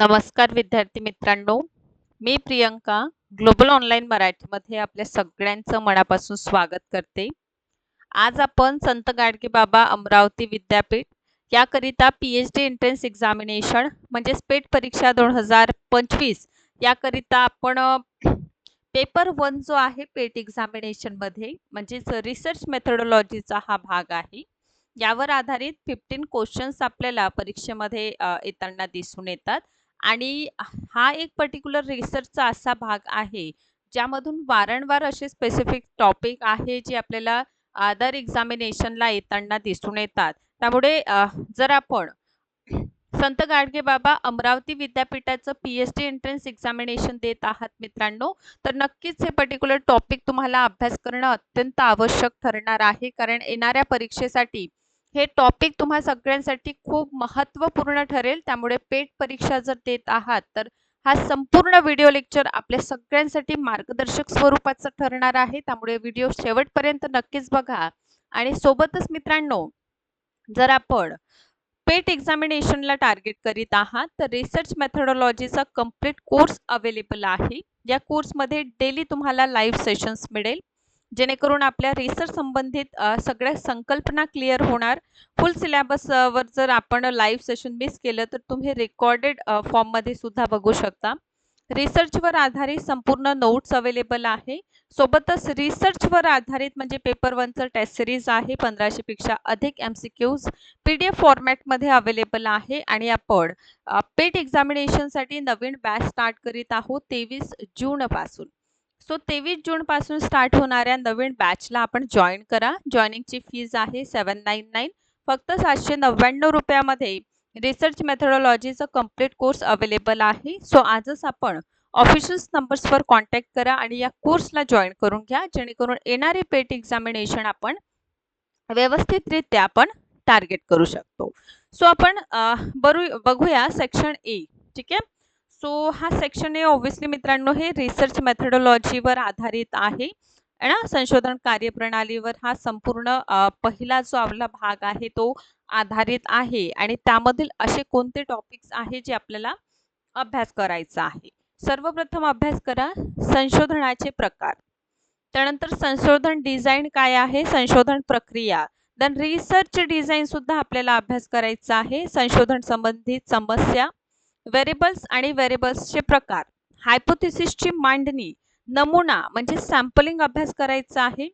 नमस्कार विद्यार्थी मित्रांनो. मी प्रियंका ग्लोबल ऑनलाईन मराठीमध्ये आपल्या सगळ्यांचं मनापासून स्वागत करते. आज आपण संत गाडगे बाबा अमरावती विद्यापीठ याकरिता P H D entrance examination म्हणजे स्पेट परीक्षा दोन हजार पंचवीस याकरिता आपण पेपर वन जो आहे पेट एक्झामिनेशनमध्ये म्हणजेच रिसर्च मेथडॉलॉजीचा हा भाग आहे. यावर आधारित फिफ्टीन क्वेश्चन्स आपल्याला परीक्षेमध्ये येताना दिसून येतात. आणि हा एक पर्टिक्युलर रिसर्चचा असा भाग आहे ज्यामधून वारंवार असे स्पेसिफिक टॉपिक आहे जे आपल्याला अदर एक्झामिनेशनला येताना दिसून येतात. त्यामुळे जर आपण संत गाडगे बाबा अमरावती विद्यापीठाचं P H D entrance examination देत आहात मित्रांनो तर नक्कीच हे पर्टिक्युलर टॉपिक तुम्हाला अभ्यास करणं अत्यंत आवश्यक ठरणार आहे. कारण येणाऱ्या परीक्षेसाठी हे टॉपिक तुम्हा सगळ्यांसाठी खूप महत्त्वपूर्ण ठरेल. त्यामुळे पेट परीक्षा जर देत आहात तर हा संपूर्ण व्हिडिओ लेक्चर आपल्या सगळ्यांसाठी मार्गदर्शक स्वरूपाचं ठरणार आहे. त्यामुळे व्हिडिओ शेवटपर्यंत नक्कीच बघा. आणि सोबतच मित्रांनो जर आपण पेट एक्झामिनेशनला टार्गेट करीत आहात तर रिसर्च मेथडॉलॉजीचा कंप्लीट कोर्स अवेलेबल आहे. या कोर्समध्ये डेली तुम्हाला लाईव्ह सेशन्स मिळेल. जेणेकरून आपल्या रिसर्च संबंधित सगळ्या संकल्पना क्लिअर होणार. फुल सिलॅबसवर जर आपण लाईव्ह सेशन मिस केलं तर तुम्ही रेकॉर्डेड फॉर्ममध्ये सुद्धा बघू शकता. रिसर्चवर आधारित संपूर्ण नोट्स अवेलेबल आहे. सोबतच रिसर्चवर आधारित म्हणजे पेपर वनचं टेस्ट सिरीज आहे पंधराशेपेक्षा अधिक M C Qs P D F फॉर्मॅटमध्ये अवेलेबल आहे आणि आपण पेट एक्झामिनेशनसाठी नवीन बॅच स्टार्ट करीत आहोत तेवीस जूनपासून सो तेवीस जूनपासून स्टार्ट होणाऱ्या नवीन बॅचला आपण जॉईन करा. जॉईनिंगची फीज आहे सेवन नाईन नाईन फक्त सातशे नव्याण्णव रुपयामध्ये रिसर्च मेथडॉलॉजीचा कंप्लीट कोर्स अवेलेबल आहे. सो आजच आपण ऑफिशियल्स नंबर्सवर कॉन्टॅक्ट करा आणि या कोर्सला जॉईन करून घ्या. जेणेकरून येणारे पेट एक्झामिनेशन आपण व्यवस्थितरित्या आपण टार्गेट करू शकतो. सो आपण बरू बघूया सेक्शन ए ठीक आहे? सो हा सेक्शन आहे ऑब्व्हियसली मित्रांनो हे रिसर्च मेथडॉलॉजीवर आधारित आहे. ना संशोधन कार्यप्रणालीवर हा संपूर्ण पहिला जो आपला भाग आहे तो आधारित आहे. आणि त्यामधील असे कोणते टॉपिक्स आहे जे आपल्याला अभ्यास करायचा आहे? सर्वप्रथम अभ्यास करा संशोधनाचे प्रकार. त्यानंतर संशोधन डिझाईन काय आहे? संशोधन प्रक्रिया. देन रिसर्च डिझाईन सुद्धा आपल्याला अभ्यास करायचा आहे. संशोधन संबंधित समस्या. व्हेरिएबल्स आणि व्हेरिएबल्सचे प्रकार. हायपोथिसिसची मांडणी नमुना म्हणजे सॅम्पलिंग अभ्यास करायचा आहे.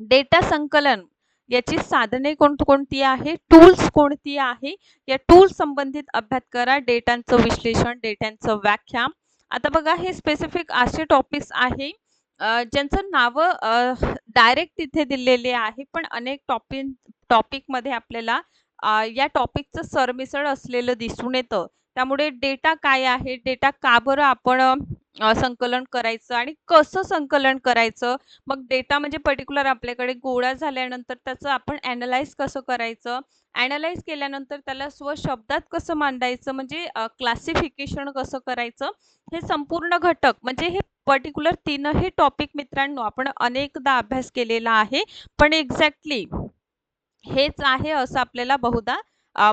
डेटा संकलन याची साधने कोणकोणती आहे? टूल्स कोणती आहे? या टूल्स संबंधित अभ्यास करा. डेटांचं विश्लेषण डेटांचं व्याख्या. आता बघा हे स्पेसिफिक असे टॉपिक्स आहे. ज्यांचं नावं डायरेक्ट तिथे दिलेले आहे. पण अनेक टॉपिक टॉपिकमध्ये आपल्याला या टॉपिकचं सरमिसळ असलेलं दिसून येतं. त्यामुळे डेटा काय आहे? डेटा का बरं आपण संकलन करायचं आणि कसं संकलन करायचं? मग डेटा म्हणजे पर्टिक्युलर आपल्याकडे गोळा झाल्यानंतर त्याचं आपण ॲनलाइज कसं करायचं? ॲनलाइज केल्यानंतर त्याला स्वशब्दात कसं मांडायचं? म्हणजे क्लासिफिकेशन कसं करायचं? हे संपूर्ण घटक म्हणजे हे पर्टिक्युलर तीनही टॉपिक मित्रांनो आपण अनेकदा अभ्यास केलेला आहे. पण एक्झॅक्टली हेच आहे असं आपल्याला बहुधा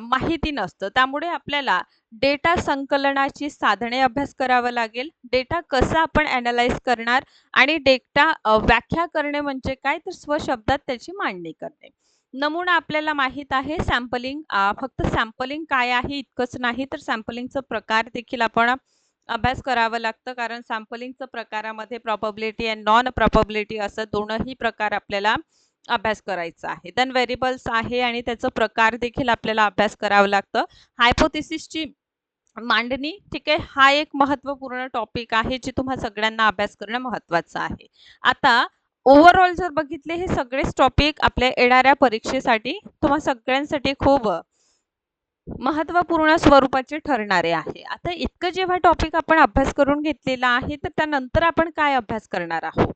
माहिती नसतं. त्यामुळे आपल्याला डेटा संकलनाची साधने अभ्यास करावं लागेल. डेटा कसा आपण ॲनालाइज करणार आणि डेटा व्याख्या करणे म्हणजे काय? तर स्वशब्दात त्याची मांडणी करणे. नमुना आपल्याला माहीत आहे सॅम्पलिंग फक्त सॅम्पलिंग काय आहे इतकंच नाही तर सॅम्पलिंगचं प्रकार देखील आपण अभ्यास करावं लागतं. कारण सॅम्पलिंगचं प्रकारामध्ये प्रॉपबिलिटी अँड नॉन प्रॉपबिलिटी असं दोनही प्रकार आपल्याला अभ्यास करायचा आहे. देन व्हेरिएबल्स आहे आणि त्याचं प्रकार देखील आपल्याला अभ्यास करावं लागतं. हायपोथिसिसची मांडणी ठीक आहे हा एक महत्त्वपूर्ण टॉपिक आहे जे तुम्हा सगळ्यांना अभ्यास करणं महत्त्वाचं आहे. आता ओव्हरऑल जर बघितले हे सगळेच टॉपिक आपल्या येणाऱ्या परीक्षेसाठी तुम्हा सगळ्यांसाठी खूप महत्त्वपूर्ण स्वरूपाचे ठरणारे आहे. आता इतकं जेव्हा टॉपिक आपण अभ्यास करून घेतलेला आहे तर त्यानंतर आपण काय अभ्यास करणार आहोत?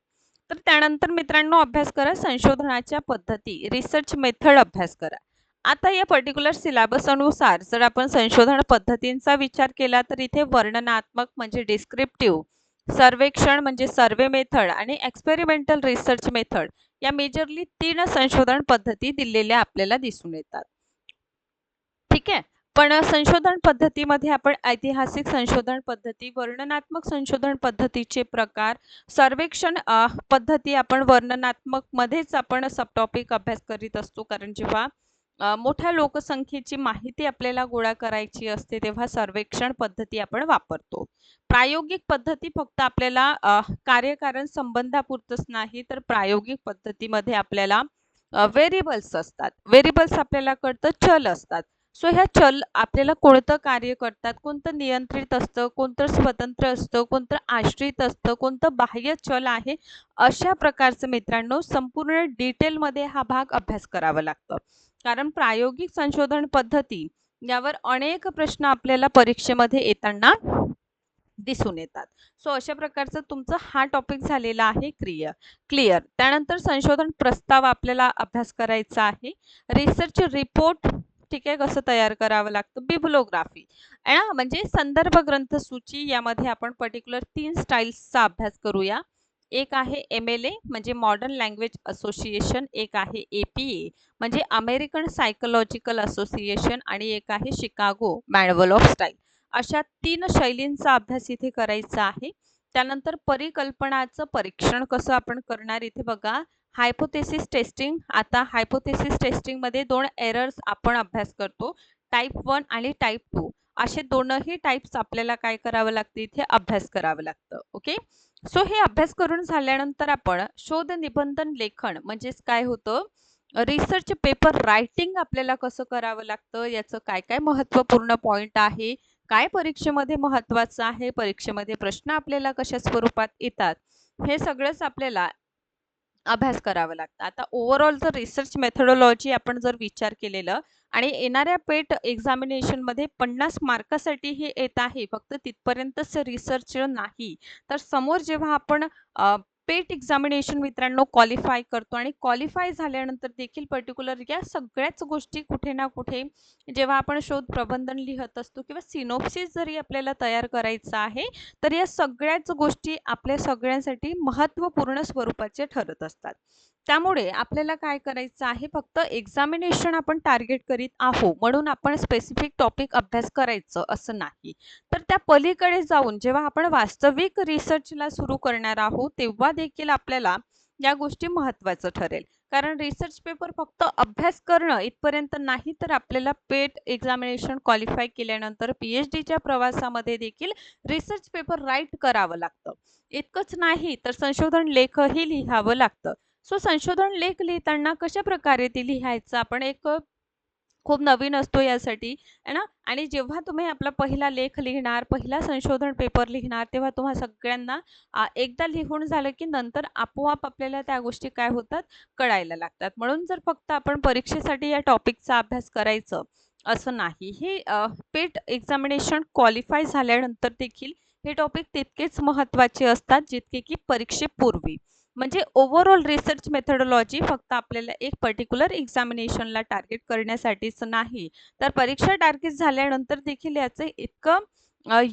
तर त्यानंतर मित्रांनो अभ्यास करा संशोधनाच्या पद्धती रिसर्च मेथड अभ्यास करा. आता या पर्टिक्युलर सिलेबस अनुसार जर आपण संशोधन पद्धतींचा विचार केला तर इथे वर्णनात्मक म्हणजे डिस्क्रिप्टिव्ह सर्वेक्षण म्हणजे सर्वे मेथड आणि एक्सपेरिमेंटल रिसर्च मेथड या मेजरली तीन संशोधन पद्धती दिलेल्या आपल्याला दिसून येतात. ठीक आहे? पण संशोधन पद्धतीमध्ये आपण ऐतिहासिक संशोधन पद्धती वर्णनात्मक संशोधन पद्धतीचे प्रकार सर्वेक्षण पद्धती आपण वर्णनात्मकमध्येच आपण सबटॉपिक अभ्यास करीत असतो. कारण जेव्हा मोठ्या लोकसंख्येची माहिती आपल्याला गोळा करायची असते तेव्हा सर्वेक्षण पद्धती आपण वापरतो. प्रायोगिक पद्धती फक्त आपल्याला कार्यकारण संबंधापुरतच नाही तर प्रायोगिक पद्धतीमध्ये आपल्याला व्हेरिएबल्स असतात. व्हेरिएबल्स आपल्याला कळतं चल असतात. सो ह्या चल आपल्याला कोणतं कार्य करतात? कोणतं नियंत्रित असतं? कोणतं स्वतंत्र असतं? कोणतं आश्रित असतं? कोणतं बाह्य चल आहे? अशा प्रकारचं मित्रांनो संपूर्ण डिटेलमध्ये हा भाग अभ्यास करावा लागतं. कारण प्रायोगिक संशोधन पद्धती यावर अनेक प्रश्न आपल्याला परीक्षेमध्ये येताना दिसून येतात. सो अशा प्रकारचं तुमचा हा टॉपिक झालेला आहे क्लिअर क्लिअर त्यानंतर संशोधन प्रस्ताव आपल्याला अभ्यास करायचा आहे. रिसर्च रिपोर्ट ठीक आहे कसं तयार करावं लागतं? बिब्लोग्राफी. ना म्हणजे संदर्भ ग्रंथ सूची यामध्ये आपण पर्टिक्युलर तीन स्टाईल्सचा अभ्यास करूया. एक आहे एम एल ए म्हणजे मॉडर्न लँग्वेज असोसिएशन एक आहे ए पी ए म्हणजे अमेरिकन सायकोलॉजिकल असोसिएशन आणि एक आहे शिकागो मॅनवल ऑफ स्टाईल अशा तीन शैलींचा अभ्यास इथे करायचा आहे. त्यानंतर परिकल्पनाचं परीक्षण कसं आपण करणार इथे बघा. हायपोथेसिस टेस्टिंग आता हायपोथेसिस टेस्टिंगमध्ये दोन एरर्स आपण अभ्यास करतो. टाईप वन आणि टाईप टू असे दोनही टाईप्स आपल्याला काय करावं लागतं? इथे अभ्यास करावं लागतं. ओके सो हे अभ्यास करून झाल्यानंतर आपण शोध निबंधन लेखन म्हणजेच काय होतं? रिसर्च पेपर रायटिंग आपल्याला कसं करावं लागतं? याचं काय काय महत्त्वपूर्ण पॉईंट आहे? काय परीक्षेमध्ये महत्त्वाचं आहे? परीक्षेमध्ये प्रश्न आपल्याला कशा स्वरूपात येतात? हे सगळंच आपल्याला अभ्यास करावा लागतं. आता ओव्हरऑल जर रिसर्च मेथडॉलॉजी आपण जर विचार केलेलं आणि येणाऱ्या पेट एक्झामिनेशनमध्ये पन्नास मार्कासाठी हे येत आहे फक्त तिथपर्यंतच रिसर्च नाही. तर समोर जेव्हा आपण पेट एक्झामिनेशन मित्रांनो क्वालिफाय करतो आणि क्वालिफाय झाल्यानंतर देखील पर्टिक्युलर या सगळ्याच गोष्टी कुठे ना कुठे जेव्हा आपण शोध प्रबंधन लिहत असतो किंवा सिनोप्सिस जरी आपल्याला तयार करायचं आहे तर या सगळ्याच गोष्टी आपल्या सगळ्यांसाठी महत्त्वपूर्ण स्वरूपाचे ठरत असतात. त्यामुळे आपल्याला काय करायचं आहे फक्त एक्झामिनेशन आपण टार्गेट करीत आहो म्हणून आपण स्पेसिफिक टॉपिक अभ्यास करायचं असं नाही. तर त्या पलीकडे जाऊन जेव्हा आपण वास्तविक रिसर्चला सुरू करणार आहोत तेव्हा देखील आपल्याला या गोष्टी महत्त्वाचं ठरेल. कारण रिसर्च पेपर फक्त अभ्यास करणं इथपर्यंत नाही तर आपल्याला पेट एक्झामिनेशन क्वालिफाय केल्यानंतर पी एच डीच्या प्रवासामध्ये देखील रिसर्च पेपर राईट करावं लागतं. इतकंच नाही तर संशोधन लेखही लिहावं लागतं. सो संशोधन लेख लिहिताना कशा प्रकारे ते लिहायचं? आपण एक खूप नवीन असतो यासाठी. आहे ना? आणि जेव्हा तुम्ही आपला पहिला लेख लिहिणार पहिला संशोधन पेपर लिहिणार तेव्हा तुम्हा सगळ्यांना एकदा लिहून झालं की नंतर आपोआप आपल्याला त्या गोष्टी काय होतात? कळायला लागतात. म्हणून जर फक्त आपण परीक्षेसाठी या टॉपिकचा अभ्यास करायचं असं नाही. हे पेट एक्झामिनेशन क्वालिफाय झाल्यानंतर देखील हे टॉपिक तितकेच महत्त्वाचे असतात जितके की परीक्षेपूर्वी. म्हणजे ओव्हरऑल रिसर्च मेथडॉलॉजी फक्त आपल्याला एक पर्टिक्युलर एक्झामिनेशनला टार्गेट करण्यासाठीच नाही. तर परीक्षा टार्गेट झाल्यानंतर देखील याचं इतकं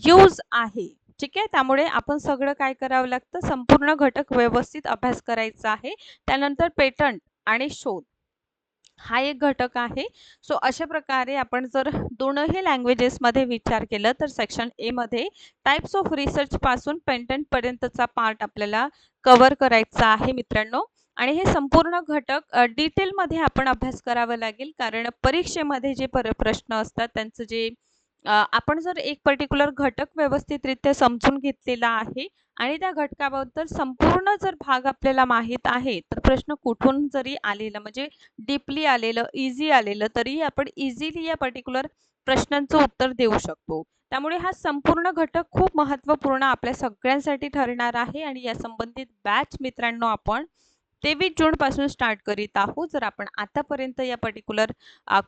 यूज आहे. ठीक आहे? त्यामुळे आपण सगळं काय करावं लागतं? संपूर्ण घटक व्यवस्थित अभ्यास करायचा आहे. त्यानंतर पेटंट आणि शोध. हा एक घटक आहे. सो अशा प्रकारे आपण जर दोनही लँग्वेजेसमध्ये विचार केलं तर सेक्शन एमध्ये टाईप्स ऑफ रिसर्चपासून पेंटंटपर्यंतचा पार्ट आपल्याला कव्हर करायचा आहे मित्रांनो. आणि हे संपूर्ण घटक डिटेलमध्ये आपण अभ्यास करावा लागेल. कारण परीक्षेमध्ये जे पर प्रश्न असतात त्यांचं जे आपण जर एक पर्टिक्युलर घटक व्यवस्थितरित्या समजून घेतलेला आहे आणि त्या घटकाबद्दल संपूर्ण जर भाग आपल्याला माहीत आहे तर प्रश्न कुठून जरी आलेला म्हणजे डीपली आलेलं इझी आलेलं तरी आपण इझिली या पर्टिक्युलर प्रश्नांचं उत्तर देऊ शकतो. त्यामुळे हा संपूर्ण घटक खूप महत्त्वपूर्ण आपल्या सगळ्यांसाठी ठरणार आहे आणि या संबंधित बॅच मित्रांनो आपण तेवीस जूनपासून स्टार्ट करीत आहोत. जर आपण आतापर्यंत या पर्टिक्युलर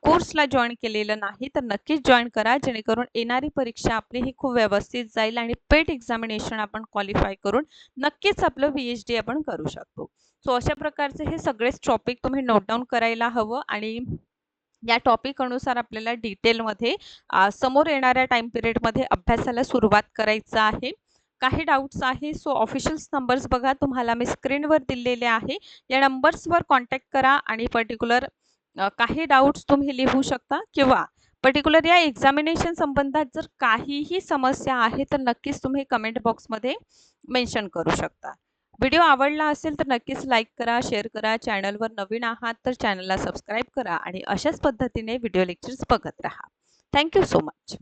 कोर्सला जॉईन केलेलं नाही तर नक्कीच जॉईन करा. जेणेकरून येणारी परीक्षा आपली ही खूप व्यवस्थित जाईल आणि पेट एक्झामिनेशन आपण क्वालिफाय करून नक्कीच आपलं व्ही एच डी आपण करू शकतो. सो अशा प्रकारचे हे सगळेच टॉपिक तुम्ही नोट डाऊन करायला हवं आणि या टॉपिक अनुसार आपल्याला डिटेलमध्ये समोर येणाऱ्या टाइम पिरियडमध्ये अभ्यासाला सुरुवात करायचं आहे. काही डाऊट्स आहे सो ऑफिशियल्स नंबर्स बघा तुम्हाला मी स्क्रीनवर दिलेले आहे. या नंबर्सवर कॉन्टॅक्ट करा आणि पर्टिक्युलर काही डाऊट्स तुम्ही लिहू शकता किंवा पर्टिक्युलर या एक्झामिनेशन संबंधात जर काहीही समस्या आहे तर नक्कीच तुम्ही कमेंट बॉक्समध्ये मेन्शन करू शकता. व्हिडिओ आवडला असेल तर नक्कीच लाईक करा शेअर करा. चॅनलवर नवीन आहात तर चॅनलला सबस्क्राईब करा आणि अशाच पद्धतीने व्हिडिओ लेक्चर्स बघत राहा. Thank you so much